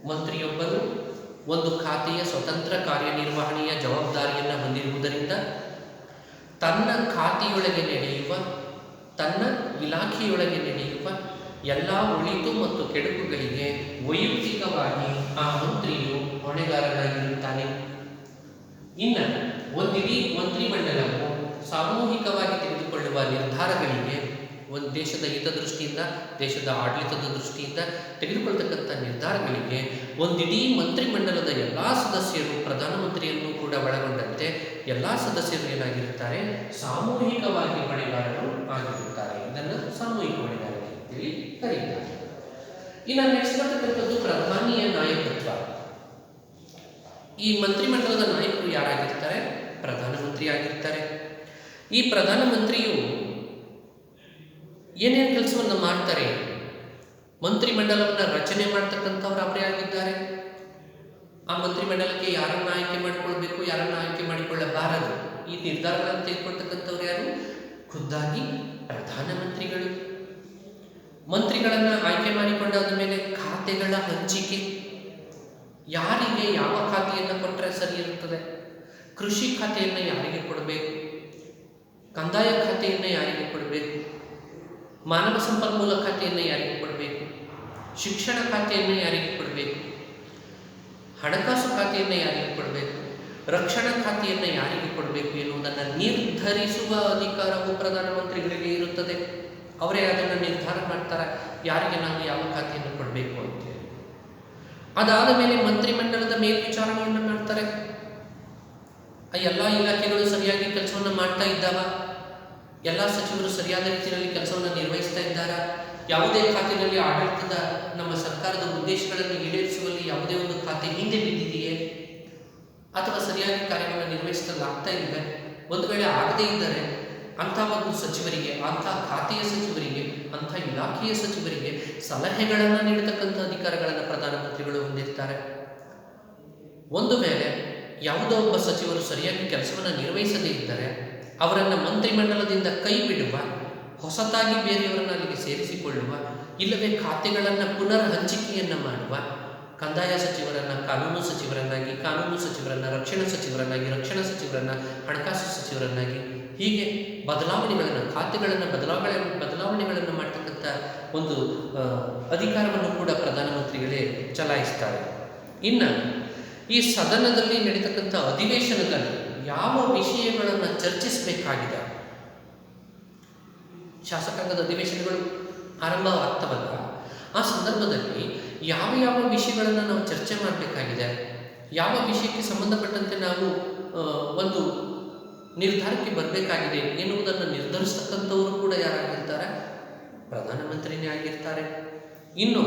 ಮಂತ್ರಿಯೊಬ್ಬರು ಒಂದು ಖಾತೆಯ ಸ್ವತಂತ್ರ ಕಾರ್ಯನಿರ್ವಹಣೆಯ ಜವಾಬ್ದಾರಿಯನ್ನು ಹೊಂದಿರುವುದರಿಂದ ತನ್ನ ಖಾತೆಯೊಳಗೆ ನಡೆಯುವ, ತನ್ನ ಇಲಾಖೆಯೊಳಗೆ ನಡೆಯುವ ಎಲ್ಲ ಒಳಿತು ಮತ್ತು ಕೆಡುಕುಗಳಿಗೆ ವೈಯಕ್ತಿಕವಾಗಿ ಆ ಮಂತ್ರಿಯು ಹೊಣೆಗಾರನಾಗಿರುತ್ತಾನೆ. ಇನ್ನು ಒಂದಿಡೀ ಮಂತ್ರಿಮಂಡಲವು ಸಾಮೂಹಿಕವಾಗಿ ತೆಗೆದುಕೊಳ್ಳುವ ನಿರ್ಧಾರಗಳಿಗೆ ಒಂದು ದೇಶದ ಹಿತದೃಷ್ಟಿಯಿಂದ, ದೇಶದ ಆಡಳಿತದ ದೃಷ್ಟಿಯಿಂದ ತೆಗೆದುಕೊಳ್ತಕ್ಕಂಥ ನಿರ್ಧಾರಗಳಿಗೆ ಒಂದಿಡೀ ಮಂತ್ರಿಮಂಡಲದ ಎಲ್ಲ ಸದಸ್ಯರು ಪ್ರಧಾನಮಂತ್ರಿಯನ್ನು ಕೂಡ ಒಳಗೊಂಡಂತೆ ಎಲ್ಲ ಸದಸ್ಯರು ಏನಾಗಿರುತ್ತಾರೆ? ಸಾಮೂಹಿಕವಾಗಿ ಹೊಣೆಗಾರರು ಆಗಿರುತ್ತಾರೆ ಇದನ್ನು ಸಾಮೂಹಿಕ ಹೊಣೆಗಾರಿಕೆ ಅಂತೇಳಿ ಕರೀತಾರೆ. ಇನ್ನು ನೆಕ್ಸ್ಟ್ ಬರ್ತಕ್ಕಂಥದ್ದು ಪ್ರಧಾನಿಯ ನಾಯಕತ್ವ. ಈ ಮಂತ್ರಿಮಂಡಲದ ನಾಯಕರು ಯಾರಾಗಿರ್ತಾರೆ? ಪ್ರಧಾನಮಂತ್ರಿ ಆಗಿರ್ತಾರೆ. ಈ ಪ್ರಧಾನಮಂತ್ರಿಯು ಏನೇನು ಕೆಲಸವನ್ನು ಮಾಡ್ತಾರೆ? ಮಂತ್ರಿಮಂಡಲವನ್ನು ರಚನೆ ಮಾಡ್ತಕ್ಕಂಥವ್ರು ಅವರೇ ಆಗಿದ್ದಾರೆ. ಆ ಮಂತ್ರಿಮಂಡಲಕ್ಕೆ ಯಾರನ್ನ ಆಯ್ಕೆ ಮಾಡಿಕೊಳ್ಬೇಕು, ಯಾರನ್ನ ಆಯ್ಕೆ ಮಾಡಿಕೊಳ್ಳಬಾರದು? ಈ ನಿರ್ಧಾರಗಳನ್ನು ತೆಗೆದುಕೊಳ್ತಕ್ಕಂಥವ್ರು ಯಾರು? ಖುದ್ದಾಗಿ ಪ್ರಧಾನಮಂತ್ರಿಗಳು. ಮಂತ್ರಿಗಳನ್ನು ಆಯ್ಕೆ ಮಾಡಿಕೊಂಡಾದ ಮೇಲೆ ಖಾತೆಗಳ ಹಂಚಿಕೆ. ಯಾರಿಗೆ ಯಾವ ಖಾತೆಯನ್ನು ಕೊಟ್ಟರೆ ಸರಿ ಇರುತ್ತದೆ? ಕೃಷಿ ಖಾತೆಯನ್ನು ಯಾರಿಗೆ ಕೊಡಬೇಕು? ಕಂದಾಯ ಖಾತೆಯನ್ನು ಯಾರಿಗೆ ಕೊಡಬೇಕು? ಮಾನವ ಸಂಪನ್ಮೂಲ ಖಾತೆಯನ್ನು ಯಾರಿಗೆ ಕೊಡಬೇಕು? ಶಿಕ್ಷಣ ಖಾತೆಯನ್ನು ಯಾರಿಗೆ ಕೊಡಬೇಕು? ಹಣಕಾಸು ಖಾತೆಯನ್ನು ಯಾರಿಗೆ ಕೊಡಬೇಕು? ರಕ್ಷಣಾ ಖಾತೆಯನ್ನು ಯಾರಿಗೆ ಕೊಡಬೇಕು ಎನ್ನುವುದನ್ನು ನಿರ್ಧರಿಸುವ ಅಧಿಕಾರವು ಪ್ರಧಾನಮಂತ್ರಿಗಳಿಗೆ ಇರುತ್ತದೆ. ಅವರೇ ಅದನ್ನು ನಿರ್ಧಾರ ಮಾಡ್ತಾರೆ? ಯಾರಿಗೆ ನಾವು ಯಾವ ಖಾತೆಯನ್ನು ಕೊಡಬೇಕು ಅಂತೇಳಿ ಅದಾದ ಮೇಲೆ ಮಂತ್ರಿಮಂಡಲದ ಮೇಲ್ವಿಚಾರಣೆಯನ್ನು ಮಾಡ್ತಾರೆ. ಆ ಎಲ್ಲ ಇಲಾಖೆಗಳು ಸರಿಯಾಗಿ ಕೆಲಸವನ್ನು ಮಾಡ್ತಾ ಇದ್ದಾವ? ಎಲ್ಲ ಸಚಿವರು ಸರಿಯಾದ ರೀತಿಯಲ್ಲಿ ಕೆಲಸವನ್ನು ನಿರ್ವಹಿಸ್ತಾ ಇದ್ದಾರಾ? ಯಾವುದೇ ಖಾತೆಯಲ್ಲಿ ಆಡಳಿತದ ನಮ್ಮ ಸರ್ಕಾರದ ಉದ್ದೇಶಗಳನ್ನು ಈಡೇರಿಸುವಲ್ಲಿ ಯಾವುದೇ ಒಂದು ಖಾತೆ ಹಿಂದೆ ಬಿದ್ದಿದೆಯೇ? ಅಥವಾ ಸರಿಯಾಗಿ ಕಾರ್ಯವನ್ನು ನಿರ್ವಹಿಸಲಾಗ್ತಾ ಇದೆ ಒಂದು ವೇಳೆ ಆಗದೇ ಇದ್ದರೆ ಅಂಥ ಒಂದು ಸಚಿವರಿಗೆ, ಅಂಥ ಖಾತೆಯ ಸಚಿವರಿಗೆ, ಅಂಥ ಇಲಾಖೆಯ ಸಚಿವರಿಗೆ ಸಲಹೆಗಳನ್ನು ನೀಡತಕ್ಕಂಥ ಅಧಿಕಾರಗಳನ್ನು ಪ್ರಧಾನಮಂತ್ರಿಗಳು ಹೊಂದಿರ್ತಾರೆ. ಒಂದು ವೇಳೆ ಯಾವುದೋ ಒಬ್ಬ ಸಚಿವರು ಸರಿಯಾಗಿ ಕೆಲಸವನ್ನು ನಿರ್ವಹಿಸದೇ ಇದ್ದರೆ, ಅವರನ್ನು ಮಂತ್ರಿಮಂಡಲದಿಂದ ಕೈ ಬಿಡುವ, ಹೊಸತಾಗಿ ಬೇರೆಯವರನ್ನು ಅಲ್ಲಿಗೆ ಸೇರಿಸಿಕೊಳ್ಳುವ, ಇಲ್ಲವೇ ಖಾತೆಗಳನ್ನು ಪುನರ್ ಹಂಚಿಕೆಯನ್ನು ಮಾಡುವ, ಕಂದಾಯ ಸಚಿವರನ್ನು, ಕಾನೂನು ಸಚಿವರನ್ನಾಗಿ, ಕಾನೂನು ಸಚಿವರನ್ನು, ರಕ್ಷಣಾ ಸಚಿವರನ್ನಾಗಿ, ರಕ್ಷಣಾ ಸಚಿವರನ್ನು, ಹಣಕಾಸು ಸಚಿವರನ್ನಾಗಿ ಹೀಗೆ ಬದಲಾವಣೆಗಳನ್ನು ಖಾತೆಗಳನ್ನು ಬದಲಾವಣೆ, ಬದಲಾವಣೆಗಳನ್ನು ಮಾಡ್ತಕ್ಕಂಥ ಒಂದು ಅಧಿಕಾರವನ್ನು ಕೂಡ ಪ್ರಧಾನಮಂತ್ರಿಗಳೇ ಚಲಾಯಿಸ್ತಾರೆ. ಇನ್ನು ಈ ಸದನದಲ್ಲಿ ನಡೀತಕ್ಕಂಥ ಅಧಿವೇಶನದಲ್ಲಿ ಯಾವ ವಿಷಯಗಳನ್ನು ಚರ್ಚಿಸಬೇಕಾಗಿದೆ? ಶಾಸಕಾಂಗದ ಅಧಿವೇಶನಗಳು ಆರಂಭವಾಗ್ತವಲ್ಲ ಆ ಸಂದರ್ಭದಲ್ಲಿ ಯಾವ ಯಾವ ವಿಷಯಗಳನ್ನು ನಾವು ಚರ್ಚೆ ಮಾಡಬೇಕಾಗಿದೆ? ಯಾವ ವಿಷಯಕ್ಕೆ ಸಂಬಂಧಪಟ್ಟಂತೆ ನಾವು ಒಂದು ನಿರ್ಧಾರಕ್ಕೆ ಬರಬೇಕಾಗಿದೆ ಎನ್ನುವುದನ್ನು ನಿರ್ಧರಿಸ್ತಕ್ಕಂಥವರು ಕೂಡ ಯಾರಾಗಿರ್ತಾರೆ? ಪ್ರಧಾನಮಂತ್ರಿನೇ ಆಗಿರ್ತಾರೆ. ಇನ್ನು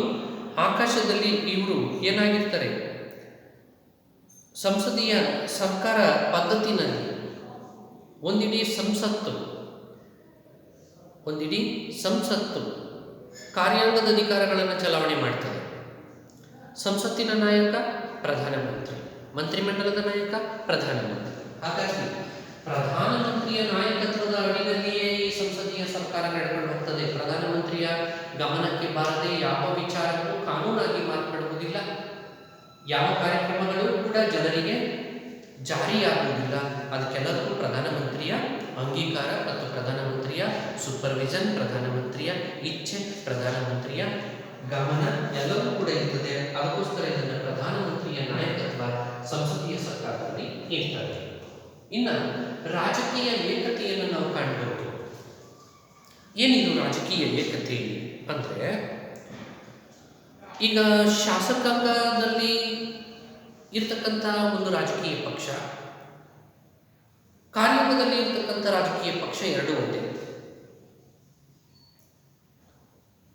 ಆಕಾಶದಲ್ಲಿ ಇವರು ಏನಾಗಿರ್ತಾರೆ? ಸಂಸದೀಯ ಸರ್ಕಾರ ಪದ್ಧತಿನಲ್ಲಿ ಒಂದಿಡೀ ಸಂಸತ್ತು ಒಂದಿಡೀ ಸಂಸತ್ತು ಕಾರ್ಯಾಂಗದ ಅಧಿಕಾರಗಳನ್ನು ಚಲಾವಣೆ ಮಾಡ್ತದೆ. ಸಂಸತ್ತಿನ ನಾಯಕ, ಪ್ರಧಾನಮಂತ್ರಿ. ಮಂತ್ರಿಮಂಡಲದ ನಾಯಕ, ಪ್ರಧಾನಮಂತ್ರಿ. ಹಾಗಾಗಿ ಪ್ರಧಾನಮಂತ್ರಿಯ ನಾಯಕತ್ವದ ಅಡಿಯಲ್ಲಿಯೇ ಈ ಸಂಸದೀಯ ಸರ್ಕಾರ ನಡೆದುಕೊಂಡು ಹೋಗ್ತದೆ. ಪ್ರಧಾನಮಂತ್ರಿಯ ಗಮನಕ್ಕೆ ಬಾರದೆ ಯಾವ ವಿಚಾರಕ್ಕೂ ಕಾನೂನಾಗಿ ಮಾರ್ಪಡುವುದಿಲ್ಲ. ಯಾವ ಕಾರ್ಯಕ್ರಮಗಳು ಕೂಡ ಜನರಿಗೆ ಜಾರಿಯಾಗುವುದಿಲ್ಲ. ಅದಕ್ಕೆಲ್ಲದಕ್ಕೂ ಪ್ರಧಾನಮಂತ್ರಿಯ ಅಂಗೀಕಾರ ಮತ್ತು ಪ್ರಧಾನಮಂತ್ರಿಯ ಸೂಪರ್ವಿಷನ್ ಪ್ರಧಾನಮಂತ್ರಿಯ ಇಚ್ಛೆ, ಪ್ರಧಾನಮಂತ್ರಿಯ ಗಮನ ಎಲ್ಲವೂ ಕೂಡ ಇರ್ತದೆ. ಅದಕ್ಕೋಸ್ಕರ ಇದನ್ನು ಪ್ರಧಾನಮಂತ್ರಿಯ ನಾಯಕತ್ವ ಸಂಸದೀಯ ಸರ್ಕಾರದಲ್ಲಿ ಇರ್ತದೆ. ಇನ್ನು ರಾಜಕೀಯ ಏಕತೆಯನ್ನು ನಾವು ಕಾಣಬಹುದು ಏನಿದು ರಾಜಕೀಯ ಏಕತೆ ಅಂದರೆ, ಈಗ ಶಾಸಕಾಂಗದಲ್ಲಿ ಇರ್ತಕ್ಕಂಥ ಒಂದು ರಾಜಕೀಯ ಪಕ್ಷ, ಕಾರ್ಯಾಂಗದಲ್ಲಿ ಇರ್ತಕ್ಕಂಥ ರಾಜಕೀಯ ಪಕ್ಷ ಎರಡು ಒಂದೇ.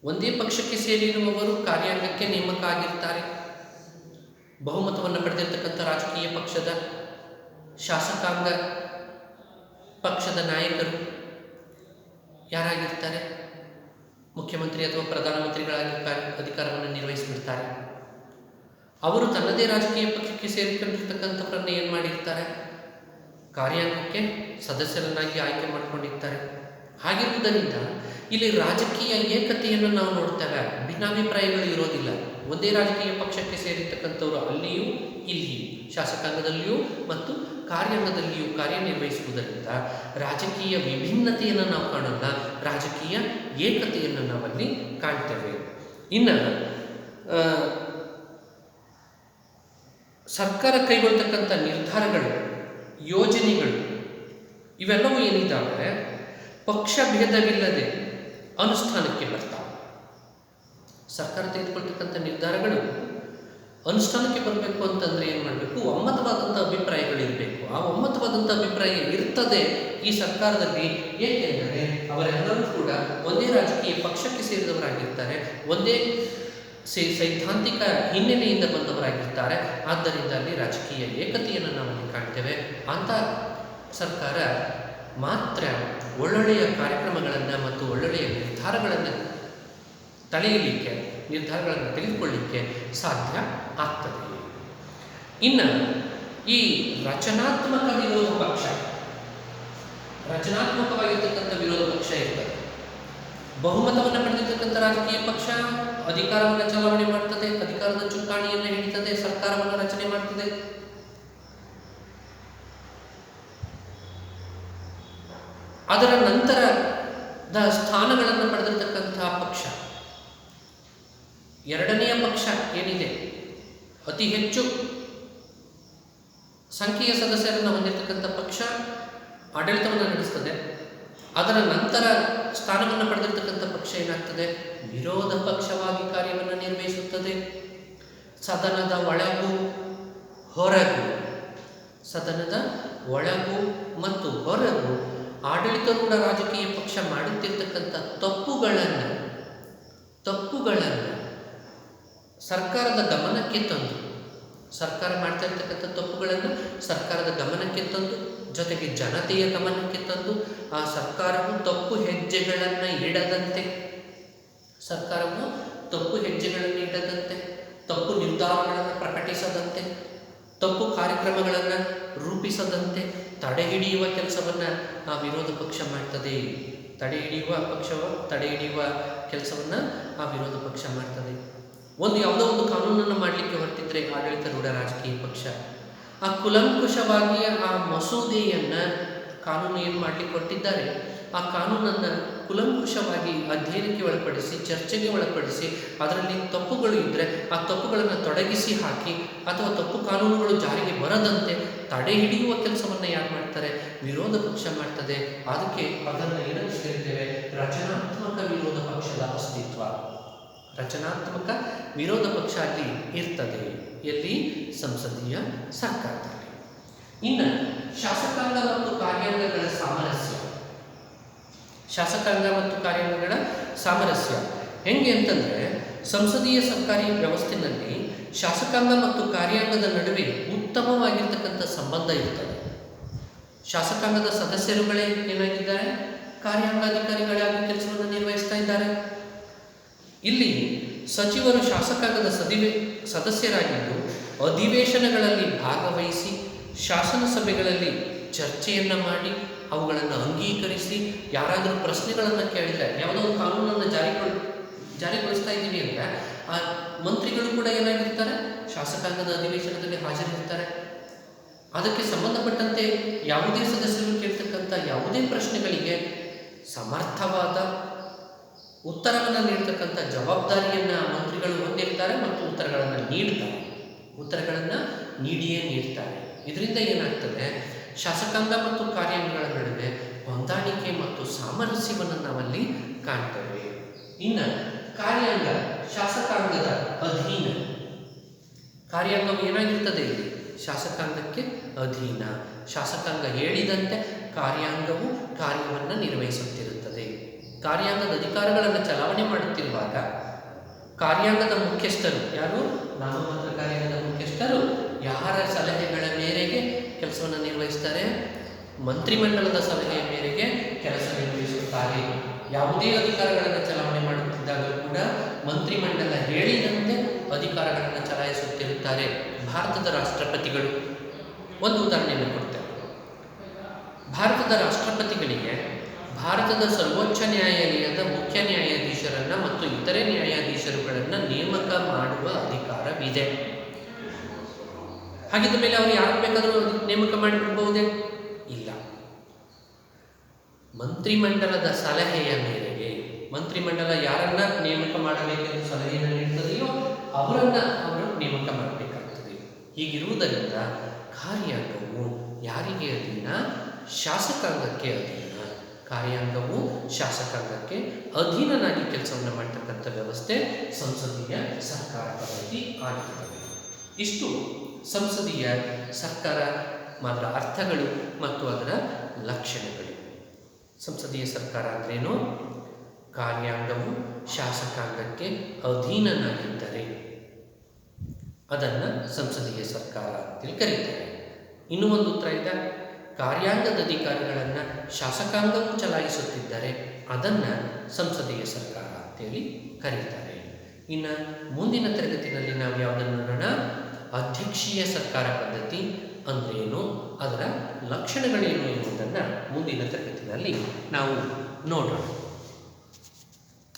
ಒಂದೇ ಪಕ್ಷಕ್ಕೆ ಸೇರಿರುವವರು ಕಾರ್ಯಾಂಗಕ್ಕೆ ನೇಮಕ ಆಗಿರ್ತಾರೆ. ಬಹುಮತವನ್ನು ಪಡೆದಿರ್ತಕ್ಕಂಥ ರಾಜಕೀಯ ಪಕ್ಷದ ಶಾಸಕಾಂಗ ಪಕ್ಷದ ನಾಯಕರು ಯಾರಾಗಿರ್ತಾರೆ? ಮುಖ್ಯಮಂತ್ರಿ ಅಥವಾ ಪ್ರಧಾನಮಂತ್ರಿಗಳಾಗಿ ಅಧಿಕಾರವನ್ನು ನಿರ್ವಹಿಸಿಬಿಡ್ತಾರೆ. ಅವರು ತನ್ನದೇ ರಾಜಕೀಯ ಪಕ್ಷಕ್ಕೆ ಸೇರಿಕೊಂಡಿರ್ತಕ್ಕಂಥವರನ್ನ ಏನು ಮಾಡಿರ್ತಾರೆ? ಕಾರ್ಯಾಂಗಕ್ಕೆ ಸದಸ್ಯರನ್ನಾಗಿ ಆಯ್ಕೆ ಮಾಡಿಕೊಂಡಿರ್ತಾರೆ. ಹಾಗಿರುವುದರಿಂದ ಇಲ್ಲಿ ರಾಜಕೀಯ ಏಕತೆಯನ್ನು ನಾವು ನೋಡ್ತೇವೆ. ಭಿನ್ನಾಭಿಪ್ರಾಯಗಳು ಇರೋದಿಲ್ಲ. ಒಂದೇ ರಾಜಕೀಯ ಪಕ್ಷಕ್ಕೆ ಸೇರಿರ್ತಕ್ಕಂಥವರು ಅಲ್ಲಿಯೂ ಇಲ್ಲಿಯೂ, ಶಾಸಕಾಂಗದಲ್ಲಿಯೂ ಮತ್ತು ಕಾರ್ಯಾಂಗದಲ್ಲಿಯೂ ಕಾರ್ಯನಿರ್ವಹಿಸುವುದರಿಂದ ರಾಜಕೀಯ ವಿಭಿನ್ನತೆಯನ್ನು ನಾವು ಕಾಣಲ್ಲ, ರಾಜಕೀಯ ಏಕತೆಯನ್ನು ನಾವಲ್ಲಿ ಕಾಣ್ತೇವೆ. ಇನ್ನು ಸರ್ಕಾರ ಕೈಗೊಳ್ತಕ್ಕಂಥ ನಿರ್ಧಾರಗಳು, ಯೋಜನೆಗಳು ಇವೆಲ್ಲವೂ ಏನಿದ್ದಾವೆ? ಪಕ್ಷ ಭೇದವಿಲ್ಲದೆ ಅನುಷ್ಠಾನಕ್ಕೆ ಬರ್ತಾವೆ. ಸರ್ಕಾರ ತೆಗೆದುಕೊಳ್ತಕ್ಕಂಥ ನಿರ್ಧಾರಗಳು ಅನುಷ್ಠಾನಕ್ಕೆ ಬರಬೇಕು ಅಂತಂದ್ರೆ ಏನು ಮಾಡಬೇಕು? ಒಮ್ಮತವಾದಂಥ ಅಭಿಪ್ರಾಯಗಳು ಇರಬೇಕು ಆ ಒಮ್ಮತವಾದಂಥ ಅಭಿಪ್ರಾಯ ಇರ್ತದೆ ಈ ಸರ್ಕಾರದಲ್ಲಿ. ಏಕೆಂದರೆ ಅವರೆಲ್ಲರೂ ಕೂಡ ಒಂದೇ ರಾಜಕೀಯ ಪಕ್ಷಕ್ಕೆ ಸೇರಿದವರಾಗಿರ್ತಾರೆ. ಒಂದೇ ಸೈ, ಸೈದ್ಧಾಂತಿಕ ಹಿನ್ನೆಲೆಯಿಂದ ಬಂದವರಾಗಿರ್ತಾರೆ. ಆದ್ದರಿಂದ ಅಲ್ಲಿ ರಾಜಕೀಯ ಏಕತೆಯನ್ನು ನಾವು ಕಾಣ್ತೇವೆ. ಅಂತ ಸರ್ಕಾರ ಮಾತ್ರ ಒಳ್ಳೊಳ್ಳೆಯ ಕಾರ್ಯಕ್ರಮಗಳನ್ನು ಮತ್ತು ಒಳ್ಳೊಳ್ಳೆಯ ನಿರ್ಧಾರಗಳನ್ನು ತಳೆಯಲಿಕ್ಕೆ ನಿರ್ಧಾರಗಳನ್ನು ತೆಗೆದುಕೊಳ್ಳಿಕ್ಕೆ ಸಾಧ್ಯ. ಆಗ್ತದೆ. ಇನ್ನು ಈ ರಚನಾತ್ಮಕ ವಿರೋಧ ಪಕ್ಷ, ರಚನಾತ್ಮಕವಾಗಿರ್ತಕ್ಕಂಥ ವಿರೋಧ ಪಕ್ಷ ಇರ್ತದೆ. ಬಹುಮತವನ್ನು ಪಡೆದಿರ್ತಕ್ಕಂಥ ರಾಜಕೀಯ ಪಕ್ಷ ಅಧಿಕಾರವನ್ನು ಚಲಾವಣೆ ಮಾಡ್ತದೆ, ಅಧಿಕಾರದ ಚುಕ್ಕಾಣಿಯನ್ನು ಹಿಡಿತದೆ, ಸರ್ಕಾರವನ್ನು ರಚನೆ ಮಾಡ್ತದೆ. ಅದರ ನಂತರದ ಸ್ಥಾನಗಳನ್ನು ಪಡೆದಿರ್ತಕ್ಕಂತಹ ಪಕ್ಷ. ಎರಡನೆಯ ಪಕ್ಷ ಏನಿದೆ? ಅತಿ ಹೆಚ್ಚು ಸಂಖ್ಯೆಯ ಸದಸ್ಯರನ್ನು ಹೊಂದಿರತಕ್ಕಂಥ ಪಕ್ಷ ಆಡಳಿತವನ್ನು ನಡೆಸ್ತದೆ. ಅದರ ನಂತರ ಸ್ಥಾನವನ್ನು ಪಡೆದಿರ್ತಕ್ಕಂಥ ಪಕ್ಷ ಏನಾಗ್ತದೆ? ವಿರೋಧ ಪಕ್ಷವಾಗಿ ಕಾರ್ಯವನ್ನು ನಿರ್ವಹಿಸುತ್ತದೆ. ಸದನದ ಒಳಗೂ, ಹೊರಗೂ. ಸದನದ ಒಳಗು ಮತ್ತು ಹೊರಗೂ ಆಡಳಿತರೂಢ ರಾಜಕೀಯ ಪಕ್ಷ ಮಾಡುತ್ತಿರ್ತಕ್ಕಂಥ ತಪ್ಪುಗಳನ್ನು ತಪ್ಪುಗಳನ್ನು ಸರ್ಕಾರದ ಗಮನಕ್ಕೆ ತಂದು, ಸರ್ಕಾರ ಮಾಡ್ತಾ ಇರ್ತಕ್ಕಂಥ ತಪ್ಪುಗಳನ್ನು ಸರ್ಕಾರದ ಗಮನಕ್ಕೆ ತಂದು, ಜೊತೆಗೆ ಜನತೆಯ ಗಮನಕ್ಕೆ ತಂದು, ಆ ಸರ್ಕಾರವು ತಪ್ಪು ಹೆಜ್ಜೆಗಳನ್ನು ಇಡದಂತೆ, ಸರ್ಕಾರವು ತಪ್ಪು ಹೆಜ್ಜೆಗಳನ್ನು ಇಡದಂತೆ, ತಪ್ಪು ನಿರ್ಧಾರಗಳನ್ನು ಪ್ರಕಟಿಸದಂತೆ, ತಪ್ಪು ಕಾರ್ಯಕ್ರಮಗಳನ್ನು ರೂಪಿಸದಂತೆ ತಡೆ ಹಿಡಿಯುವ ಕೆಲಸವನ್ನು ಆ ವಿರೋಧ ಪಕ್ಷ ಮಾಡ್ತದೆ. ತಡೆ ಹಿಡಿಯುವ ಪಕ್ಷವ ತಡೆ ಹಿಡಿಯುವ ಕೆಲಸವನ್ನು ಆ ವಿರೋಧ ಪಕ್ಷ ಮಾಡ್ತದೆ. ಒಂದು ಯಾವುದೋ ಒಂದು ಕಾನೂನನ್ನು ಮಾಡಲಿಕ್ಕೆ ಹೊರಟಿದ್ರೆ ಆಡಳಿತಾರೂಢ ರಾಜಕೀಯ ಪಕ್ಷ. ಆ ಕುಲಂಕುಷವಾಗಿ ಆ ಮಸೂದೆಯನ್ನು ಕಾನೂನು ಏನು ಮಾಡಲಿಕ್ಕೆ ಹೊರಟಿದ್ದಾರೆ? ಆ ಕಾನೂನನ್ನು ಕುಲಂಕುಷವಾಗಿ ಅಧ್ಯಯನಕ್ಕೆ ಒಳಪಡಿಸಿ, ಚರ್ಚೆಗೆ ಒಳಪಡಿಸಿ, ಅದರಲ್ಲಿ ತಪ್ಪುಗಳು ಇದ್ದರೆ ಆ ತಪ್ಪುಗಳನ್ನು ತೊಡಗಿಸಿ ಹಾಕಿ ಅಥವಾ ತಪ್ಪು ಕಾನೂನುಗಳು ಜಾರಿಗೆ ಬರದಂತೆ ತಡೆ ಹಿಡಿಯುವ ಕೆಲಸವನ್ನು ಯಾರು ಮಾಡ್ತಾರೆ? ವಿರೋಧ ಪಕ್ಷ ಮಾಡ್ತದೆ. ಅದಕ್ಕೆ ಅದನ್ನು ಏನಂತ ಕರಿತೇವೆ ರಚನಾತ್ಮಕ ವಿರೋಧ ಪಕ್ಷದ ಅಸ್ತಿತ್ವ. ರಚನಾತ್ಮಕ ವಿರೋಧ ಪಕ್ಷ ಅಲ್ಲಿ ಇರ್ತದೆ ಎಲ್ಲಿ ಸಂಸದೀಯ ಸರ್ಕಾರದಲ್ಲಿ. ಇನ್ನು ಶಾಸಕಾಂಗ ಮತ್ತು ಕಾರ್ಯಾಂಗಗಳ ಸಾಮರಸ್ಯ. ಶಾಸಕಾಂಗ ಮತ್ತು ಕಾರ್ಯಾಂಗಗಳ ಸಾಮರಸ್ಯ. ಹೆಂಗೆ ಅಂತಂದರೆ ಸಂಸದೀಯ ಸರ್ಕಾರಿ ವ್ಯವಸ್ಥೆಯಲ್ಲಿ ಶಾಸಕಾಂಗ ಮತ್ತು ಕಾರ್ಯಾಂಗದ ನಡುವೆ ಉತ್ತಮವಾಗಿರ್ತಕ್ಕಂಥ ಸಂಬಂಧ ಇರ್ತದೆ. ಶಾಸಕಾಂಗದ ಸದಸ್ಯರುಗಳೇ ಏನಾಗಿದ್ದಾರೆ? ಕಾರ್ಯಾಂಗಾಧಿಕಾರಿಗಳಾಗಿ ಕೆಲಸವನ್ನು ನಿರ್ವಹಿಸ್ತಾ ಇದ್ದಾರೆ. ಇಲ್ಲಿ ಸಚಿವರು ಶಾಸಕಾಂಗದ ಸದಿವೆ ಸದಸ್ಯರಾಗಿದ್ದು ಅಧಿವೇಶನಗಳಲ್ಲಿ ಭಾಗವಹಿಸಿ ಶಾಸನ ಸಭೆಗಳಲ್ಲಿ ಚರ್ಚೆಯನ್ನು ಮಾಡಿ ಅವುಗಳನ್ನು ಅಂಗೀಕರಿಸಿ ಯಾರಾದರೂ ಪ್ರಶ್ನೆಗಳನ್ನು ಕೇಳಿದರೆ ಯಾವುದೋ ಒಂದು ಕಾನೂನನ್ನು ಜಾರಿಗೊಳ್, ಜಾರಿಗೊಳಿಸ್ತಾ ಇದ್ದೀವಿ ಅಂದರೆ ಆ ಮಂತ್ರಿಗಳು ಕೂಡ ಏನಾಗಿರ್ತಾರೆ? ಶಾಸಕಾಂಗದ ಅಧಿವೇಶನದಲ್ಲಿ ಹಾಜರಿರ್ತಾರೆ. ಅದಕ್ಕೆ ಸಂಬಂಧಪಟ್ಟಂತೆ ಯಾವುದೇ ಸದಸ್ಯರು ಕೇಳ್ತಕ್ಕಂಥ ಯಾವುದೇ ಪ್ರಶ್ನೆಗಳಿಗೆ ಸಮರ್ಥವಾದ ಉತ್ತರವನ್ನು ನೀಡ್ತಕ್ಕಂಥ ಜವಾಬ್ದಾರಿಯನ್ನು ಮಂತ್ರಿಗಳು ಹೊಂದಿರ್ತಾರೆ ಮತ್ತು ಉತ್ತರಗಳನ್ನು ನೀಡ್ತಾರೆ. ಉತ್ತರಗಳನ್ನು ನೀಡಿಯೇ ನೀಡ್ತಾರೆ. ಇದರಿಂದ ಏನಾಗ್ತದೆ? ಶಾಸಕಾಂಗ ಮತ್ತು ಕಾರ್ಯಾಂಗಗಳ ನಡುವೆ ಹೊಂದಾಣಿಕೆ ಮತ್ತು ಸಾಮರಸ್ಯವನ್ನು ನಾವಲ್ಲಿ ಕಾಣ್ತೇವೆ. ಇನ್ನು ಕಾರ್ಯಾಂಗ, ಶಾಸಕಾಂಗದ ಅಧೀನ. ಕಾರ್ಯಾಂಗವು ಏನಾಗಿರ್ತದೆ ಇಲ್ಲಿ? ಶಾಸಕಾಂಗಕ್ಕೆ ಅಧೀನ. ಶಾಸಕಾಂಗ ಹೇಳಿದಂತೆ ಕಾರ್ಯಾಂಗವು ಕಾರ್ಯವನ್ನು ನಿರ್ವಹಿಸುತ್ತಿರುತ್ತದೆ. ಕಾರ್ಯಾಂಗದ ಅಧಿಕಾರಗಳನ್ನು ಚಲಾವಣೆ ಮಾಡುತ್ತಿರುವಾಗ ಕಾರ್ಯಾಂಗದ ಮುಖ್ಯಸ್ಥರು ಯಾರು? ನಾಮಮಾತ್ರ ಕಾರ್ಯಾಂಗದ ಮುಖ್ಯಸ್ಥರು. ಯಾರ ಸಲಹೆಗಳ ಮೇರೆಗೆ ಕೆಲಸವನ್ನು ನಿರ್ವಹಿಸ್ತಾರೆ? ಮಂತ್ರಿಮಂಡಲದ ಸಲಹೆಯ ಮೇರೆಗೆ ಕೆಲಸ ನಿರ್ವಹಿಸುತ್ತಾರೆ. ಯಾವುದೇ ಅಧಿಕಾರಗಳನ್ನು ಚಲಾವಣೆ ಮಾಡುತ್ತಿದ್ದಾಗ ಕೂಡ ಮಂತ್ರಿಮಂಡಲ ಹೇಳಿದಂತೆ ಅಧಿಕಾರಗಳನ್ನು ಚಲಾಯಿಸುತ್ತಿರುತ್ತಾರೆ ಭಾರತದ ರಾಷ್ಟ್ರಪತಿಗಳು. ಒಂದು ಉದಾಹರಣೆಯನ್ನು ಕೊಡ್ತೇವೆ ಭಾರತದ ರಾಷ್ಟ್ರಪತಿಗಳಿಗೆ ಭಾರತದ ಸರ್ವೋಚ್ಚ ನ್ಯಾಯಾಲಯದ ಮುಖ್ಯ ನ್ಯಾಯಾಧೀಶರನ್ನು ಮತ್ತು ಇತರೆ ನ್ಯಾಯಾಧೀಶರುಗಳನ್ನು ನೇಮಕ ಮಾಡುವ ಅಧಿಕಾರವಿದೆ. ಹಾಗಿದ್ದ ಮೇಲೆ ಅವರು ಯಾರು ಬೇಕಾದರೂ ನೇಮಕ ಮಾಡಿಬಿಡ್ಬಹುದೇ ಇಲ್ಲ. ಮಂತ್ರಿಮಂಡಲದ ಸಲಹೆಯ ಮೇರೆಗೆ ಮಂತ್ರಿಮಂಡಲ ಯಾರನ್ನ ನೇಮಕ ಮಾಡಬೇಕೆಂದು ಸಲಹೆಯನ್ನು ನೀಡುತ್ತದೆಯೋ ಅವರನ್ನ ಅವರು ನೇಮಕ ಮಾಡಬೇಕಾಗ್ತದೆ. ಹೀಗಿರುವುದರಿಂದ ಕಾರ್ಯಾಂಗವು ಯಾರಿಗೆ ಅಧೀನ? ಶಾಸಕಾಂಗಕ್ಕೆ ಅಧೀನ. ಕಾರ್ಯಾಂಗವು ಶಾಸಕಾಂಗಕ್ಕೆ ಅಧೀನನಾಗಿ ಕೆಲಸವನ್ನು ಮಾಡ್ತಕ್ಕಂಥ ವ್ಯವಸ್ಥೆ ಸಂಸದೀಯ ಸರ್ಕಾರ ಪದ್ಧತಿ ಆಗಿರ್ತದೆ ಇಷ್ಟು ಸಂಸದೀಯ ಸರ್ಕಾರ ಅದರ ಅರ್ಥಗಳು ಮತ್ತು ಅದರ ಲಕ್ಷಣಗಳು. ಸಂಸದೀಯ ಸರ್ಕಾರ ಅಂದ್ರೇನು? ಕಾರ್ಯಾಂಗವು ಶಾಸಕಾಂಗಕ್ಕೆ ಅಧೀನನಾಗಿದ್ದರೆ ಅದನ್ನು ಸಂಸದೀಯ ಸರ್ಕಾರ ಅಂತೇಳಿ ಕರೀತಾರೆ. ಇನ್ನೂ ಒಂದು ಉತ್ತರ ಇದೆ. ಕಾರ್ಯಾಂಗದ ಅಧಿಕಾರಿಗಳನ್ನು ಶಾಸಕಾಂಗವು ಚಲಾಯಿಸುತ್ತಿದ್ದರೆ ಅದನ್ನು ಸಂಸದೀಯ ಸರ್ಕಾರ ಅಂತೇಳಿ ಕರೀತಾರೆ. ಇನ್ನು ಮುಂದಿನ ತರಗತಿನಲ್ಲಿ ನಾವು ಯಾವುದನ್ನು ನೋಡೋಣ? ಅಧ್ಯಕ್ಷೀಯ ಸರ್ಕಾರ ಪದ್ಧತಿ ಅಂದ್ರೇನು? ಅದರ ಲಕ್ಷಣಗಳೇನು ಎನ್ನುವುದನ್ನು ಮುಂದಿನ ತರಗತಿಯಲ್ಲಿ ನಾವು ನೋಡೋಣ.